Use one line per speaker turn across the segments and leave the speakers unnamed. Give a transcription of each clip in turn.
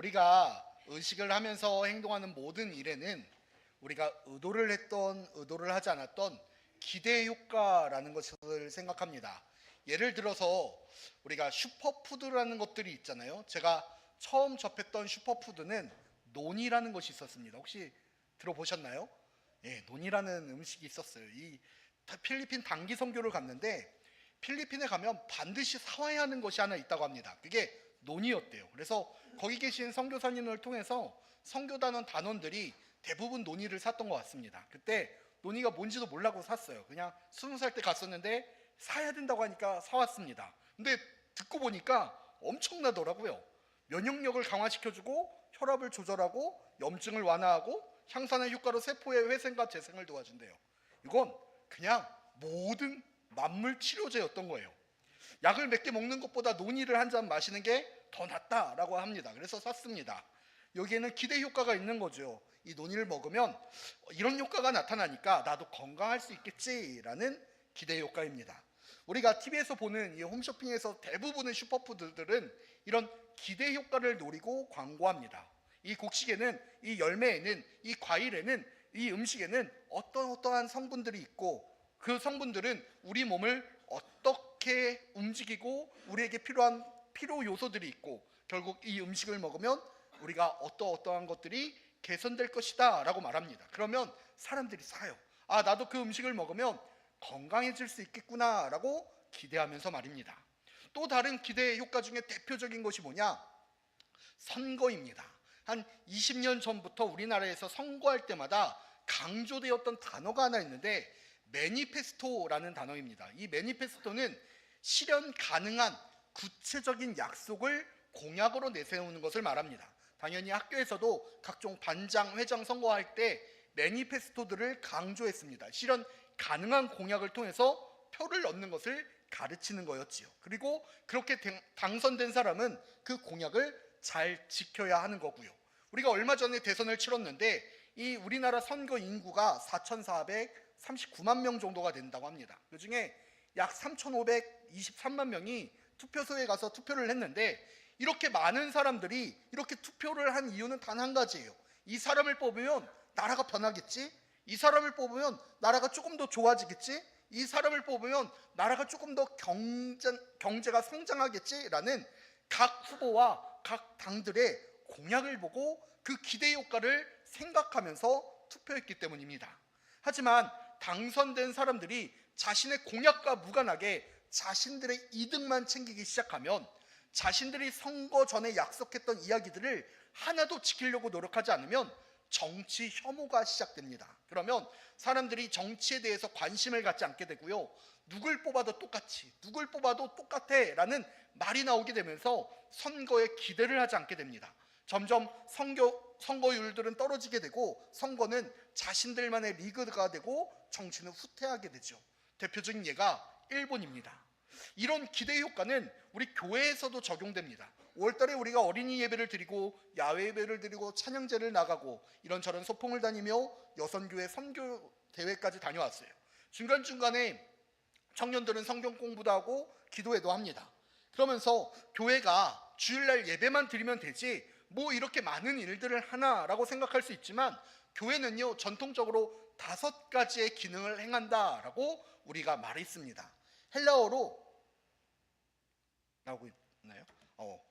우리가 의식을 하면서 행동하는 모든 일에는 우리가 의도를 했던 의도를 하지 않았던 기대 효과라는 것을 생각합니다. 예를 들어서 우리가 슈퍼푸드라는 것들이 있잖아요. 제가 처음 접했던 슈퍼푸드는 논이라는 것이 있었습니다. 혹시 들어보셨나요? 예, 논이라는 음식이 있었어요. 이 다- 필리핀 단기 선교를 갔는데 필리핀에 가면 반드시 사와야 하는 것이 하나 있다고 합니다. 그게 논이었대요. 그래서 거기 계신 선교사님을 통해서 선교단원 단원들이 대부분 논이를 샀던 것 같습니다. 그때 논이가 뭔지도 몰라고 샀어요. 그냥 스무 살 때 갔었는데 사야 된다고 하니까 사왔습니다. 근데 듣고 보니까 엄청나더라고요. 면역력을 강화시켜주고 혈압을 조절하고 염증을 완화하고 향산의 효과로 세포의 회생과 재생을 도와준대요. 이건 그냥 모든 만물 치료제였던 거예요. 약을 몇 개 먹는 것보다 논이를 한 잔 마시는 게 더 낫다라고 합니다. 그래서 샀습니다. 여기에는 기대 효과가 있는 거죠. 이 논이를 먹으면 이런 효과가 나타나니까 나도 건강할 수 있겠지라는 기대 효과입니다. 우리가 TV에서 보는 이 홈쇼핑에서 대부분의 슈퍼푸드들은 이런 기대 효과를 노리고 광고합니다. 이 곡식에는 이 열매에는 이 과일에는 이 음식에는 어떤 어떠한 성분들이 있고 그 성분들은 우리 몸을 어떻게 움직이고 우리에게 필요한 필요 요소들이 있고 결국 이 음식을 먹으면 우리가 어떠어떠한 것들이 개선될 것이다 라고 말합니다. 그러면 사람들이 사요. 아, 나도 그 음식을 먹으면 건강해질 수 있겠구나 라고 기대하면서 말입니다. 또 다른 기대 효과 중에 대표적인 것이 뭐냐? 선거입니다. 한 20년 전부터 우리나라에서 선거할 때마다 강조되었던 단어가 하나 있는데 매니페스토라는 단어입니다. 이 매니페스토는 실현 가능한 구체적인 약속을 공약으로 내세우는 것을 말합니다. 당연히 학교에서도 각종 반장, 회장 선거할 때 매니페스토들을 강조했습니다. 실현 가능한 공약을 통해서 표를 얻는 것을 가르치는 거였지요. 그리고 그렇게 당- 당선된 사람은 그 공약을 잘 지켜야 하는 거고요. 우리가 얼마 전에 대선을 치렀는데 이 우리나라 선거 인구가 4,439만 명 정도가 된다고 합니다. 그 중에 약 3,523만 명이 투표소에 가서 투표를 했는데 이렇게 많은 사람들이 이렇게 투표를 한 이유는 단 한 가지예요. 이 사람을 뽑으면 나라가 변하겠지? 이 사람을 뽑으면 나라가 조금 더 좋아지겠지? 이 사람을 뽑으면 나라가 조금 더 경제, 경제가 성장하겠지라는 각 후보와 각 당들의 공약을 보고 그 기대 효과를 생각하면서 투표했기 때문입니다. 하지만 당선된 사람들이 자신의 공약과 무관하게 자신들의 이득만 챙기기 시작하면 자신들이 선거 전에 약속했던 이야기들을 하나도 지키려고 노력하지 않으면 정치 혐오가 시작됩니다. 그러면 사람들이 정치에 대해서 관심을 갖지 않게 되고요. 누굴 뽑아도 똑같이, 누굴 뽑아도 똑같아 라는 말이 나오게 되면서 선거에 기대를 하지 않게 됩니다. 점점 선거, 선거율들은 떨어지게 되고 선거는 자신들만의 리그가 되고 정치는 후퇴하게 되죠. 대표적인 예가 일본입니다. 이런 기대 효과는 우리 교회에서도 적용됩니다. 5월달에 우리가 어린이 예배를 드리고 야외 예배를 드리고 찬양제를 나가고 이런저런 소풍을 다니며 여선교회 선교 대회까지 다녀왔어요. 중간 중간에 청년들은 성경 공부도 하고 기도회도 합니다. 그러면서 교회가 주일날 예배만 드리면 되지 뭐 이렇게 많은 일들을 하나라고 생각할 수 있지만 교회는요 전통적으로 다섯 가지의 기능을 행한다라고 우리가 말했습니다. 헬라어로 나오고 있나요? 어,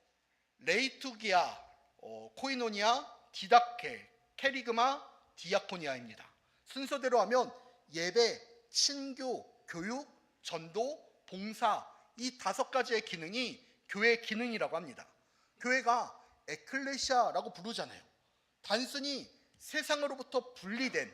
레이투기아, 어, 코이노니아, 디다케, 캐리그마, 디아코니아입니다. 순서대로 하면 예배, 친교, 교육, 전도, 봉사 이 다섯 가지의 기능이 교회의 기능이라고 합니다. 교회가 에클레시아라고 부르잖아요. 단순히 세상으로부터 분리된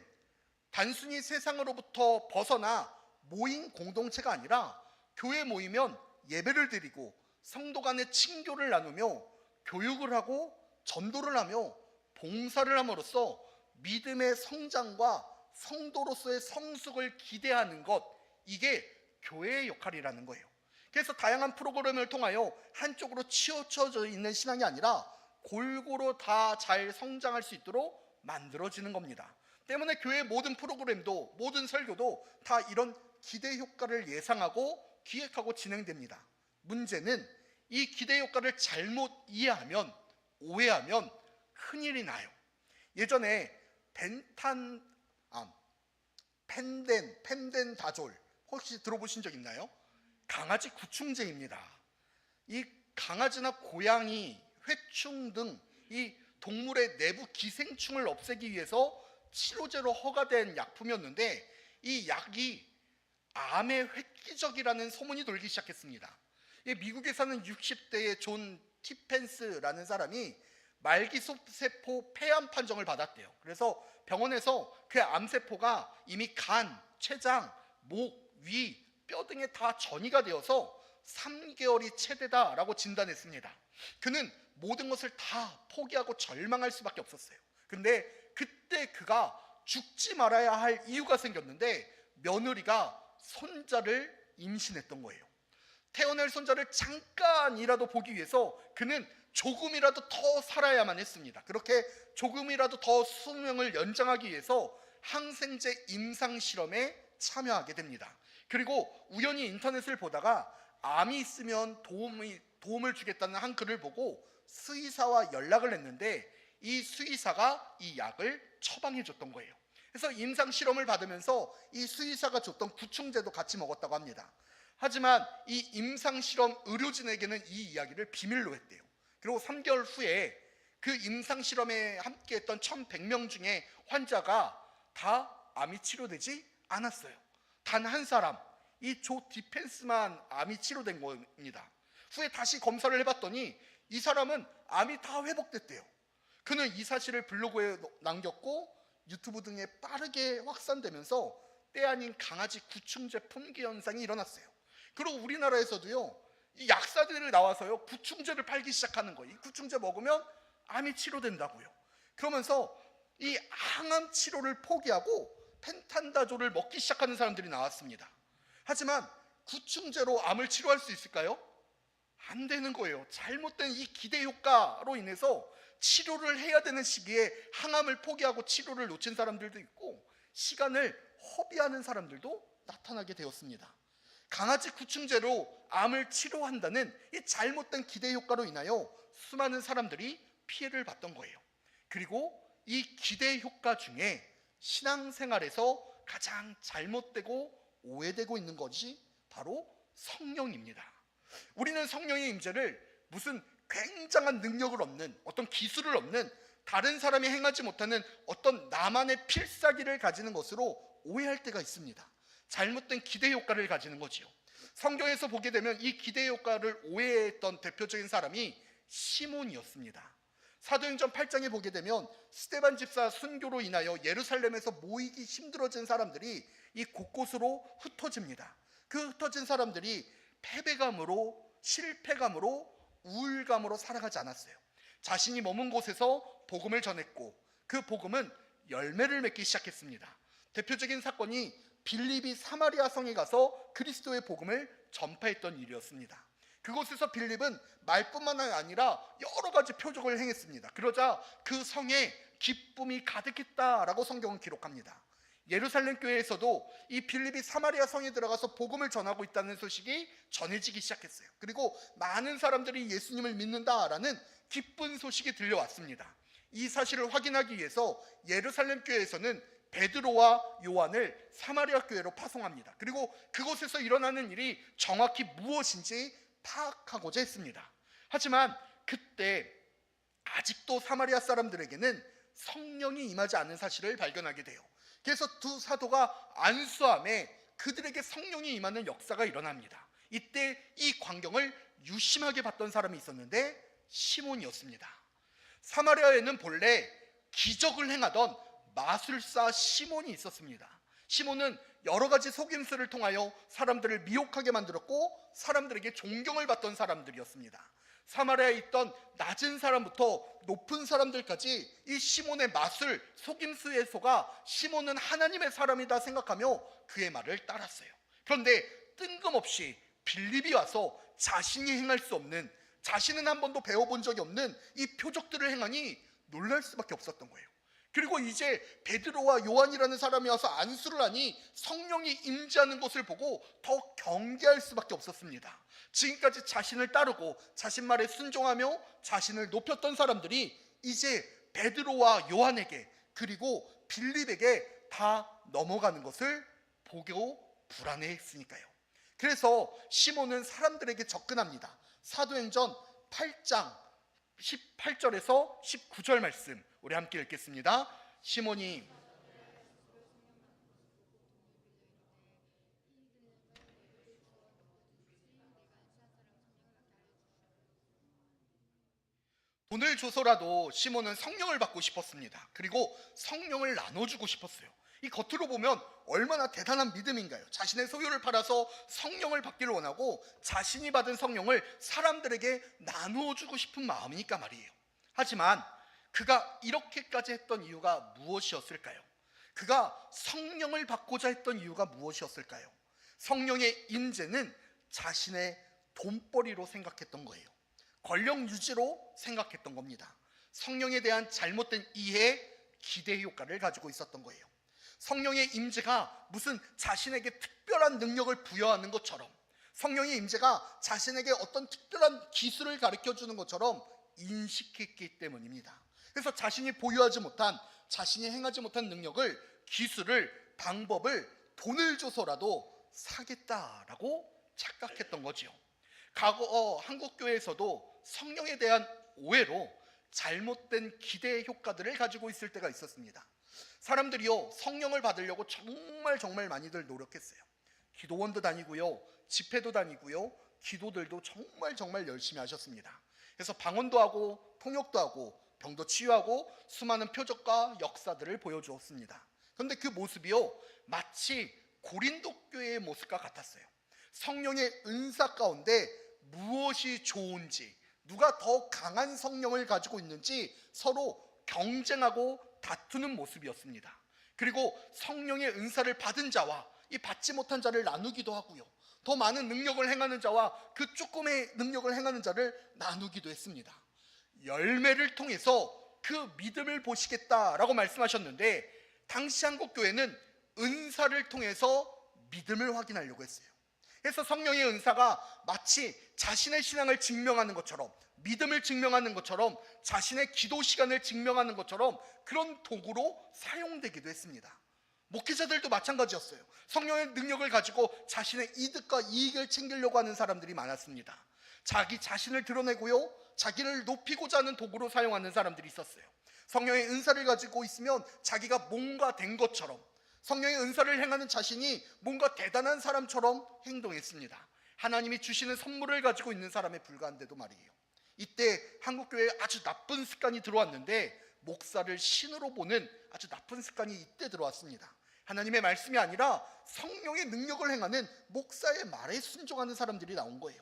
단순히 세상으로부터 벗어나 모인 공동체가 아니라 교회 모이면 예배를 드리고 성도 간의 친교를 나누며 교육을 하고 전도를 하며 봉사를 함으로써 믿음의 성장과 성도로서의 성숙을 기대하는 것 이게 교회의 역할이라는 거예요. 그래서 다양한 프로그램을 통하여 한쪽으로 치우쳐져 있는 신앙이 아니라 골고루 다 잘 성장할 수 있도록 만들어지는 겁니다. 때문에 교회 모든 프로그램도 모든 설교도 다 이런 기대 효과를 예상하고 기획하고 진행됩니다. 문제는 이 기대 효과를 잘못 이해하면 오해하면 큰일이 나요. 예전에 벤탄 아 펜덴 펜덴 다졸 혹시 들어보신 적 있나요? 강아지 구충제입니다. 이 강아지나 고양이, 회충 등 이 동물의 내부 기생충을 없애기 위해서 치료제로 허가된 약품이었는데 이 약이 암의 획기적이라는 소문이 돌기 시작했습니다. 이 미국에 사는 60대의 존 티펜스라는 사람이 말기 세포 폐암 판정을 받았대요. 그래서 병원에서 그 암세포가 이미 간, 췌장, 목, 위, 뼈 등에 다 전이가 되어서 3개월이 최대다라고 진단했습니다. 그는 모든 것을 다 포기하고 절망할 수밖에 없었어요. 근데 그때 그가 죽지 말아야 할 이유가 생겼는데 며느리가 손자를 임신했던 거예요. 태어날 손자를 잠깐이라도 보기 위해서 그는 조금이라도 더 살아야만 했습니다. 그렇게 조금이라도 더 수명을 연장하기 위해서 항생제 임상 실험에 참여하게 됩니다. 그리고 우연히 인터넷을 보다가 암이 있으면 도움이 도움을 주겠다는 한 글을 보고 수의사와 연락을 했는데 이 수의사가 이 약을 처방해 줬던 거예요. 그래서 임상 실험을 받으면서 이 수의사가 줬던 구충제도 같이 먹었다고 합니다. 하지만 이 임상 실험 의료진에게는 이 이야기를 비밀로 했대요. 그리고 3개월 후에 그 임상 실험에 함께했던 1,100명 중에 환자가 다 암이 치료되지 않았어요. 단 한 사람, 이 조 디펜스만 암이 치료된 겁니다. 후에 다시 검사를 해봤더니 이 사람은 암이 다 회복됐대요. 그는 이 사실을 블로그에 남겼고 유튜브 등에 빠르게 확산되면서 때 아닌 강아지 구충제 품귀 현상이 일어났어요. 그리고 우리나라에서도요, 이 약사들이 나와서요, 구충제를 팔기 시작하는 거예요. 이 구충제 먹으면 암이 치료된다고요. 그러면서 이 항암 치료를 포기하고 펜탄다졸을 먹기 시작하는 사람들이 나왔습니다. 하지만 구충제로 암을 치료할 수 있을까요? 안 되는 거예요. 잘못된 이 기대 효과로 인해서 치료를 해야 되는 시기에 항암을 포기하고 치료를 놓친 사람들도 있고 시간을 허비하는 사람들도 나타나게 되었습니다. 강아지 구충제로 암을 치료한다는 이 잘못된 기대 효과로 인하여 수많은 사람들이 피해를 봤던 거예요. 그리고 이 기대 효과 중에 신앙생활에서 가장 잘못되고 오해되고 있는 것이 바로 성령입니다. 우리는 성령의 임재를 무슨 굉장한 능력을 없는 어떤 기술을 없는 다른 사람이 행하지 못하는 어떤 나만의 필사기를 가지는 것으로 오해할 때가 있습니다. 잘못된 기대 효과를 가지는 거지요. 성경에서 보게 되면 이 기대 효과를 오해했던 대표적인 사람이 시몬이었습니다. 사도행전 8장에 보게 되면 스테반 집사 순교로 인하여 예루살렘에서 모이기 힘들어진 사람들이 이 곳곳으로 흩어집니다. 그 흩어진 사람들이 패배감으로 실패감으로 우울감으로 살아가지 않았어요. 자신이 머문 곳에서 복음을 전했고 그 복음은 열매를 맺기 시작했습니다. 대표적인 사건이 빌립이 사마리아 성에 가서 그리스도의 복음을 전파했던 일이었습니다. 그곳에서 빌립은 말뿐만 아니라 여러 가지 표적을 행했습니다. 그러자 그 성에 기쁨이 가득했다라고 성경은 기록합니다. 예루살렘 교회에서도 이 빌립이 사마리아 성에 들어가서 복음을 전하고 있다는 소식이 전해지기 시작했어요. 그리고 많은 사람들이 예수님을 믿는다라는 기쁜 소식이 들려왔습니다. 이 사실을 확인하기 위해서 예루살렘 교회에서는 베드로와 요한을 사마리아 교회로 파송합니다. 그리고 그곳에서 일어나는 일이 정확히 무엇인지 파악하고자 했습니다. 하지만 그때 아직도 사마리아 사람들에게는 성령이 임하지 않은 사실을 발견하게 돼요. 그래서 두 사도가 안수함에 그들에게 성령이 임하는 역사가 일어납니다. 이때 이 광경을 유심하게 봤던 사람이 있었는데 시몬이었습니다. 사마리아에는 본래 기적을 행하던 마술사 시몬이 있었습니다. 시몬은 여러 가지 속임수를 통하여 사람들을 미혹하게 만들었고 사람들에게 존경을 받던 사람들이었습니다. 사마리아에 있던 낮은 사람부터 높은 사람들까지 이 시몬의 마술, 속임수에 속아 시몬은 하나님의 사람이다 생각하며 그의 말을 따랐어요. 그런데 뜬금없이 빌립이 와서 자신이 행할 수 없는 자신은 한 번도 배워본 적이 없는 이 표적들을 행하니 놀랄 수밖에 없었던 거예요. 그리고 이제 베드로와 요한이라는 사람이 와서 안수를 하니 성령이 임재하는 것을 보고 더 경계할 수밖에 없었습니다. 지금까지 자신을 따르고 자신 말에 순종하며 자신을 높였던 사람들이 이제 베드로와 요한에게 그리고 빌립에게 다 넘어가는 것을 보고 불안해했으니까요. 그래서 시몬은 사람들에게 접근합니다. 사도행전 8장 18절에서 19절 말씀 우리 함께 읽겠습니다. 시몬이 돈을 줘서라도 시몬은 성령을 받고 싶었습니다. 그리고 성령을 나눠주고 싶었어요. 이 겉으로 보면 얼마나 대단한 믿음인가요? 자신의 소유를 팔아서 성령을 받기를 원하고 자신이 받은 성령을 사람들에게 나누어 주고 싶은 마음이니까 말이에요. 하지만 그가 이렇게까지 했던 이유가 무엇이었을까요? 그가 성령을 받고자 했던 이유가 무엇이었을까요? 성령의 임재는 자신의 돈벌이로 생각했던 거예요. 권력 유지로 생각했던 겁니다. 성령에 대한 잘못된 이해, 기대 효과를 가지고 있었던 거예요. 성령의 임재가 무슨 자신에게 특별한 능력을 부여하는 것처럼 성령의 임재가 자신에게 어떤 특별한 기술을 가르쳐 주는 것처럼 인식했기 때문입니다. 그래서 자신이 보유하지 못한 자신이 행하지 못한 능력을 기술을 방법을 돈을 줘서라도 사겠다라고 착각했던 거지요. 과거 어, 한국 교회에서도 성령에 대한 오해로 잘못된 기대 효과들을 가지고 있을 때가 있었습니다. 사람들이요 성령을 받으려고 정말 정말 많이들 노력했어요. 기도원도 다니고요, 집회도 다니고요, 기도들도 정말 정말 열심히 하셨습니다. 그래서 방언도 하고 통역도 하고 병도 치유하고 수많은 표적과 역사들을 보여주었습니다. 그런데 그 모습이요 마치 고린도 교회의 모습과 같았어요. 성령의 은사 가운데 무엇이 좋은지 누가 더 강한 성령을 가지고 있는지 서로 경쟁하고 다투는 모습이었습니다. 그리고 성령의 은사를 받은 자와 이 받지 못한 자를 나누기도 하고요. 더 많은 능력을 행하는 자와 그 조금의 능력을 행하는 자를 나누기도 했습니다. 열매를 통해서 그 믿음을 보시겠다라고 말씀하셨는데 당시 한국 교회는 은사를 통해서 믿음을 확인하려고 했어요. 그래서 성령의 은사가 마치 자신의 신앙을 증명하는 것처럼 믿음을 증명하는 것처럼 자신의 기도 시간을 증명하는 것처럼 그런 도구로 사용되기도 했습니다. 목회자들도 마찬가지였어요. 성령의 능력을 가지고 자신의 이득과 이익을 챙기려고 하는 사람들이 많았습니다. 자기 자신을 드러내고요, 자기를 높이고자 하는 도구로 사용하는 사람들이 있었어요. 성령의 은사를 가지고 있으면 자기가 뭔가 된 것처럼 성령의 은사를 행하는 자신이 뭔가 대단한 사람처럼 행동했습니다. 하나님이 주시는 선물을 가지고 있는 사람에 불과한데도 말이에요. 이때 한국교회에 아주 나쁜 습관이 들어왔는데 목사를 신으로 보는 아주 나쁜 습관이 이때 들어왔습니다. 하나님의 말씀이 아니라 성령의 능력을 행하는 목사의 말에 순종하는 사람들이 나온 거예요.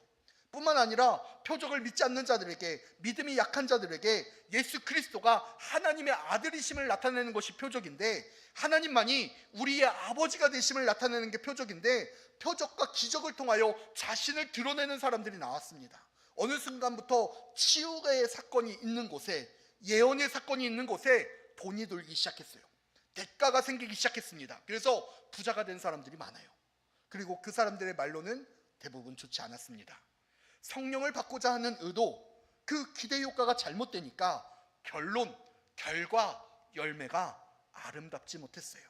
뿐만 아니라 표적을 믿지 않는 자들에게 믿음이 약한 자들에게 예수 그리스도가 하나님의 아들이심을 나타내는 것이 표적인데 하나님만이 우리의 아버지가 되심을 나타내는 게 표적인데 표적과 기적을 통하여 자신을 드러내는 사람들이 나왔습니다. 어느 순간부터 치유의 사건이 있는 곳에 예언의 사건이 있는 곳에 돈이 돌기 시작했어요. 대가가 생기기 시작했습니다. 그래서 부자가 된 사람들이 많아요. 그리고 그 사람들의 말로는 대부분 좋지 않았습니다. 성령을 받고자 하는 의도, 그 기대 효과가 잘못되니까 결론, 결과, 열매가 아름답지 못했어요.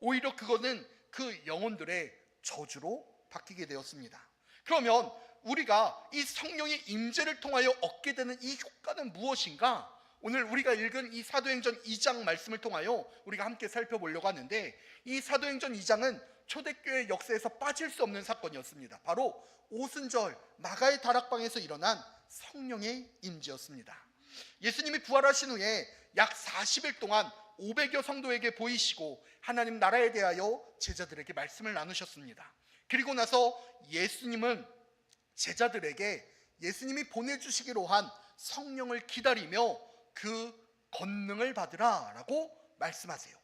오히려 그거는 그 영혼들의 저주로 바뀌게 되었습니다. 그러면 우리가 이 성령의 임재를 통하여 얻게 되는 이 효과는 무엇인가? 오늘 우리가 읽은 이 사도행전 2장 말씀을 통하여 우리가 함께 살펴보려고 하는데 이 사도행전 2장은 초대교회 역사에서 빠질 수 없는 사건이었습니다. 바로 오순절 마가의 다락방에서 일어난 성령의 임재였습니다. 예수님이 부활하신 후에 약 40일 동안 500여 성도에게 보이시고 하나님 나라에 대하여 제자들에게 말씀을 나누셨습니다. 그리고 나서 예수님은 제자들에게 예수님이 보내주시기로 한 성령을 기다리며 그 권능을 받으라 라고 말씀하세요.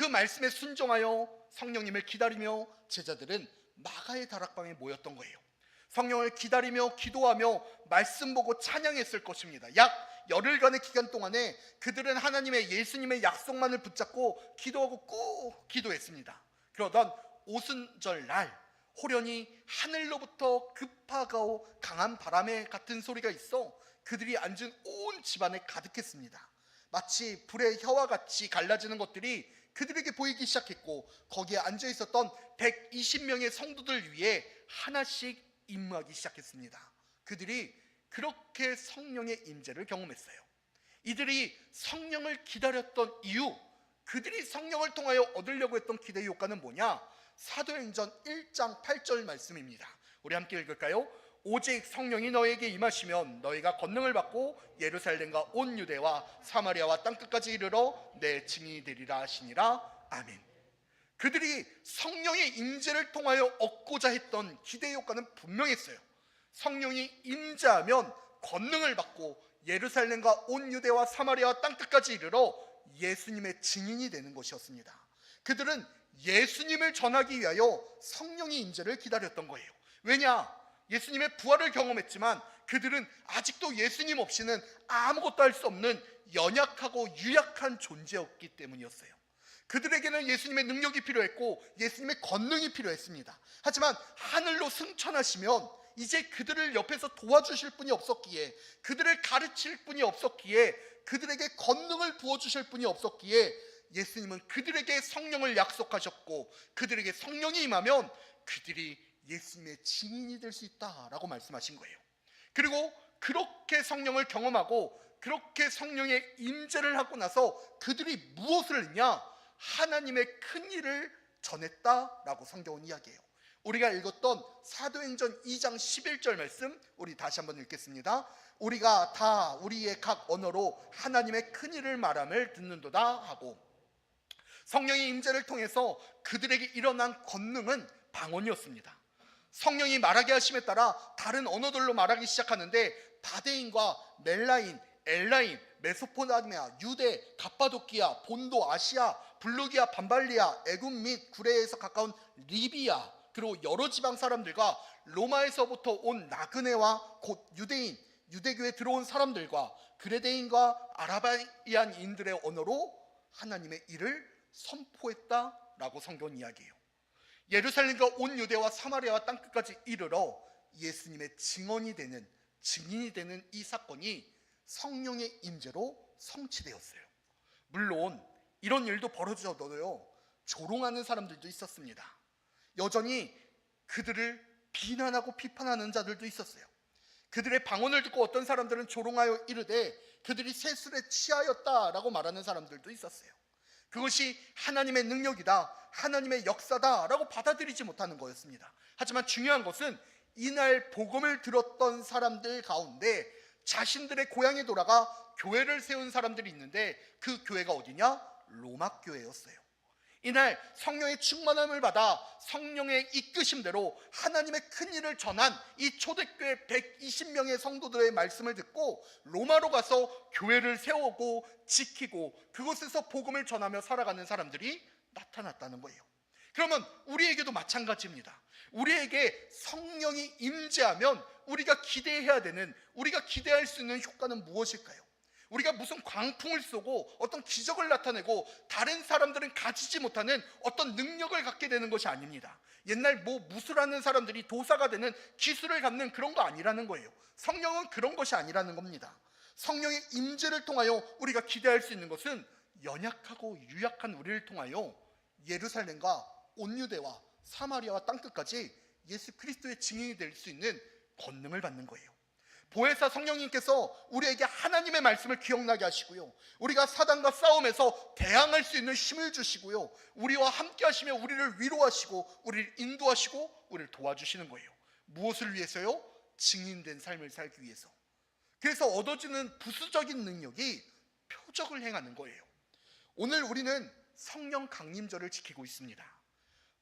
그 말씀에 순종하여 성령님을 기다리며 제자들은 마가의 다락방에 모였던 거예요. 성령을 기다리며 기도하며 말씀 보고 찬양했을 것입니다. 약 열흘간의 기간 동안에 그들은 하나님의 예수님의 약속만을 붙잡고 기도하고 꾹 기도했습니다. 그러던 오순절 날 호련히 하늘로부터 급하고 강한 바람에 같은 소리가 있어 그들이 앉은 온 집안에 가득했습니다. 마치 불의 혀와 같이 갈라지는 것들이 그들에게 보이기 시작했고 거기에 앉아 있었던 120명의 성도들 위에 하나씩 임무하기 시작했습니다. 그들이 그렇게 성령의 임재를 경험했어요. 이들이 성령을 기다렸던 이유, 그들이 성령을 통하여 얻으려고 했던 기대의 효과는 뭐냐? 사도행전 1장 8절 말씀입니다. 우리 함께 읽을까요? 오직 성령이 너에게 임하시면 너희가 권능을 받고 예루살렘과 온 유대와 사마리아와 땅 끝까지 이르러 내 증인이 되리라 하시니라. 아멘. 그들이 성령의 임재를 통하여 얻고자 했던 기대의 효과는 분명했어요. 성령이 임재하면 권능을 받고 예루살렘과 온 유대와 사마리아와 땅 끝까지 이르러 예수님의 증인이 되는 것이었습니다. 그들은 예수님을 전하기 위하여 성령의 임재를 기다렸던 거예요. 왜냐? 예수님의 부활을 경험했지만 그들은 아직도 예수님 없이는 아무것도 할 수 없는 연약하고 유약한 존재였기 때문이었어요. 그들에게는 예수님의 능력이 필요했고 예수님의 권능이 필요했습니다. 하지만 하늘로 승천하시면 이제 그들을 옆에서 도와주실 분이 없었기에 그들을 가르칠 분이 없었기에 그들에게 권능을 부어주실 분이 없었기에 예수님은 그들에게 성령을 약속하셨고 그들에게 성령이 임하면 그들이 예수님의 증인이 될 수 있다라고 말씀하신 거예요. 그리고 그렇게 성령을 경험하고 그렇게 성령의 임재를 하고 나서 그들이 무엇을 했냐? 하나님의 큰 일을 전했다라고 성경은 이야기해요. 우리가 읽었던 사도행전 2장 11절 말씀 우리 다시 한번 읽겠습니다. 우리가 다 우리의 각 언어로 하나님의 큰 일을 말함을 듣는도다 하고 성령의 임재를 통해서 그들에게 일어난 권능은 방언이었습니다. 성령이 말하게 하심에 따라 다른 언어들로 말하기 시작하는데 바데인과 멜라인, 엘라임, 메소포타미아, 유대, 갑바도키아, 본도, 아시아, 블루기아, 반발리아, 애굽 및 구레에서 가까운 리비아 그리고 여러 지방 사람들과 로마에서부터 온 나그네와 곧 유대인, 유대교에 들어온 사람들과 그레데인과 아라바이안인들의 언어로 하나님의 일을 선포했다라고 성경은 이야기해요. 예루살렘과 온 유대와 사마리아와 땅 끝까지 이르러 예수님의 증언이 되는 증인이 되는 이 사건이 성령의 임재로 성취되었어요. 물론 이런 일도 벌어져도요 조롱하는 사람들도 있었습니다. 여전히 그들을 비난하고 비판하는 자들도 있었어요. 그들의 방언을 듣고 어떤 사람들은 조롱하여 이르되 그들이 세술에 취하였다라고 말하는 사람들도 있었어요. 그것이 하나님의 능력이다, 하나님의 역사다라고 받아들이지 못하는 거였습니다. 하지만 중요한 것은 이날 복음을 들었던 사람들 가운데 자신들의 고향에 돌아가 교회를 세운 사람들이 있는데 그 교회가 어디냐? 로마 교회였어요. 이날 성령의 충만함을 받아 성령의 이끄심대로 하나님의 큰 일을 전한 이 초대교회 120명의 성도들의 말씀을 듣고 로마로 가서 교회를 세우고 지키고 그곳에서 복음을 전하며 살아가는 사람들이 나타났다는 거예요. 그러면 우리에게도 마찬가지입니다. 우리에게 성령이 임재하면 우리가 기대해야 되는 우리가 기대할 수 있는 효과는 무엇일까요? 우리가 무슨 광풍을 쏘고 어떤 기적을 나타내고 다른 사람들은 가지지 못하는 어떤 능력을 갖게 되는 것이 아닙니다. 옛날 뭐 무술하는 사람들이 도사가 되는 기술을 갖는 그런 거 아니라는 거예요. 성령은 그런 것이 아니라는 겁니다. 성령의 임재를 통하여 우리가 기대할 수 있는 것은 연약하고 유약한 우리를 통하여 예루살렘과 온 유대와 사마리아와 땅 끝까지 예수 그리스도의 증인이 될 수 있는 권능을 받는 거예요. 보혜사 성령님께서 우리에게 하나님의 말씀을 기억나게 하시고요. 우리가 사단과 싸움에서 대항할 수 있는 힘을 주시고요. 우리와 함께 하시며 우리를 위로하시고 우리를 인도하시고 우리를 도와주시는 거예요. 무엇을 위해서요? 증인된 삶을 살기 위해서. 그래서 얻어지는 부수적인 능력이 표적을 행하는 거예요. 오늘 우리는 성령 강림절을 지키고 있습니다.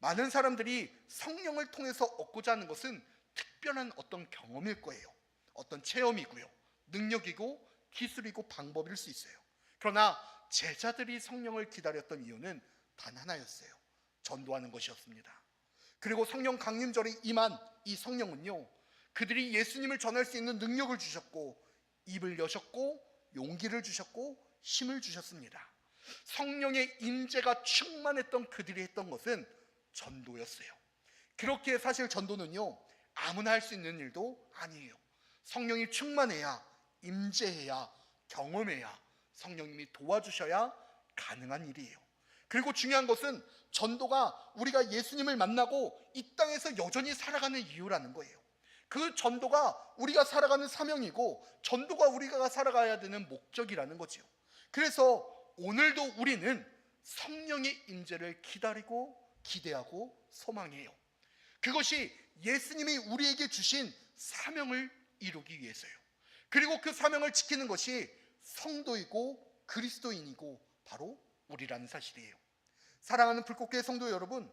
많은 사람들이 성령을 통해서 얻고자 하는 것은 특별한 어떤 경험일 거예요. 어떤 체험이고요. 능력이고 기술이고 방법일 수 있어요. 그러나 제자들이 성령을 기다렸던 이유는 단 하나였어요. 전도하는 것이었습니다. 그리고 성령 강림절에 임한 이 성령은요. 그들이 예수님을 전할 수 있는 능력을 주셨고 입을 여셨고 용기를 주셨고 힘을 주셨습니다. 성령의 임재가 충만했던 그들이 했던 것은 전도였어요. 그렇게 사실 전도는요 아무나 할 수 있는 일도 아니에요. 성령이 충만해야 임재해야 경험해야 성령님이 도와주셔야 가능한 일이에요. 그리고 중요한 것은 전도가 우리가 예수님을 만나고 이 땅에서 여전히 살아가는 이유라는 거예요. 그 전도가 우리가 살아가는 사명이고 전도가 우리가 살아가야 되는 목적이라는 거지요. 그래서 오늘도 우리는 성령의 임재를 기다리고 기대하고 소망해요. 그것이 예수님이 우리에게 주신 사명을 이루기 위해서요. 그리고 그 사명을 지키는 것이 성도이고 그리스도인이고 바로 우리라는 사실이에요. 사랑하는 불꽃교회 성도 여러분,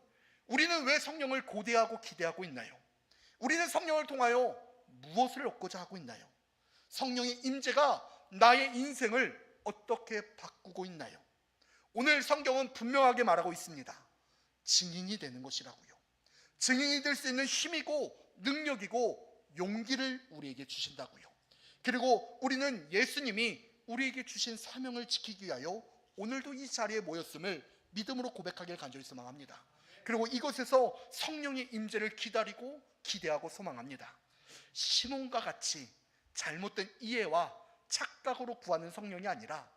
우리는 왜 성령을 고대하고 기대하고 있나요? 우리는 성령을 통하여 무엇을 얻고자 하고 있나요? 성령의 임재가 나의 인생을 어떻게 바꾸고 있나요? 오늘 성경은 분명하게 말하고 있습니다. 증인이 되는 것이라고요. 증인이 될 수 있는 힘이고 능력이고 용기를 우리에게 주신다고요. 그리고 우리는 예수님이 우리에게 주신 사명을 지키기 위하여 오늘도 이 자리에 모였음을 믿음으로 고백하길 간절히 소망합니다. 그리고 이곳에서 성령의 임재를 기다리고 기대하고 소망합니다. 시몬과 같이 잘못된 이해와 착각으로 구하는 성령이 아니라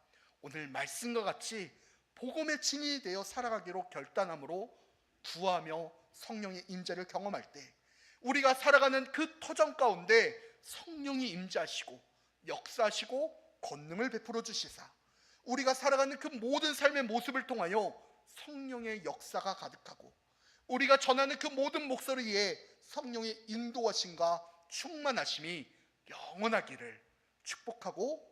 오늘 말씀과 같이 복음의 증인이 되어 살아가기로 결단함으로 구하며 성령의 임재를 경험할 때 우리가 살아가는 그 터전 가운데 성령이 임재하시고 역사하시고 권능을 베풀어 주시사. 우리가 살아가는 그 모든 삶의 모습을 통하여 성령의 역사가 가득하고 우리가 전하는 그 모든 목소리에 성령의 인도하심과 충만하심이 영원하기를 축복하고